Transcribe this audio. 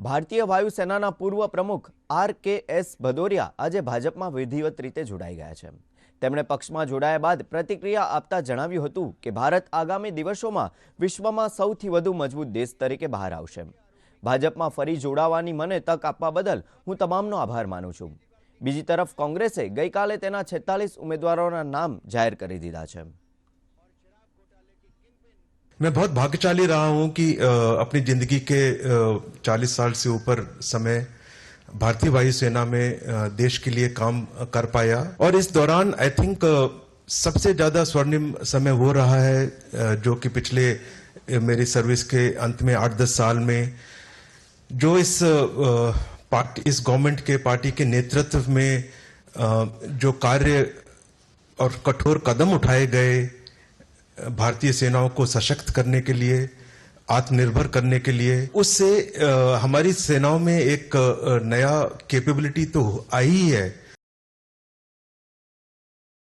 ભારતીય વાયુસેનાના પૂર્વ પ્રમુખ આર કે એસ ભદોરિયા આજે ભાજપમાં વિધિવત રીતે જોડાઈ ગયા છે. તેમણે પક્ષમાં જોડાયા બાદ પ્રતિક્રિયા આપતા જણાવ્યું હતું કે ભારત આગામી દિવસોમાં વિશ્વમાં સૌથી વધુ મજબૂત દેશ તરીકે બહાર આવશે. ભાજપમાં ફરી જોડાવાની મને તક આપવા બદલ હું તમામનો આભાર માનું છું. બીજી તરફ કોંગ્રેસે ગઈકાલે તેના છેતાલીસ ઉમેદવારોના નામ જાહેર કરી દીધા છે. मैं बहुत भाग्यशाली रहा हूँ कि अपनी ज़िंदगी के चालीस साल से ऊपर समय भारतीय वायुसेना में देश के लिए काम कर पाया। और इस दौरान आई थिंक सबसे ज़्यादा स्वर्णिम समय वो रहा है जो कि पिछले मेरी सर्विस के अंत में आठ दस साल में, जो इस पार्टी, इस गवर्नमेंट के, पार्टी के नेतृत्व में जो कार्य और कठोर कदम उठाए गए भारतीय सेनाओं को सशक्त करने के लिए, आत्मनिर्भर करने के लिए, उससे हमारी सेनाओं में एक नया कैपेबिलिटी तो आई ही है।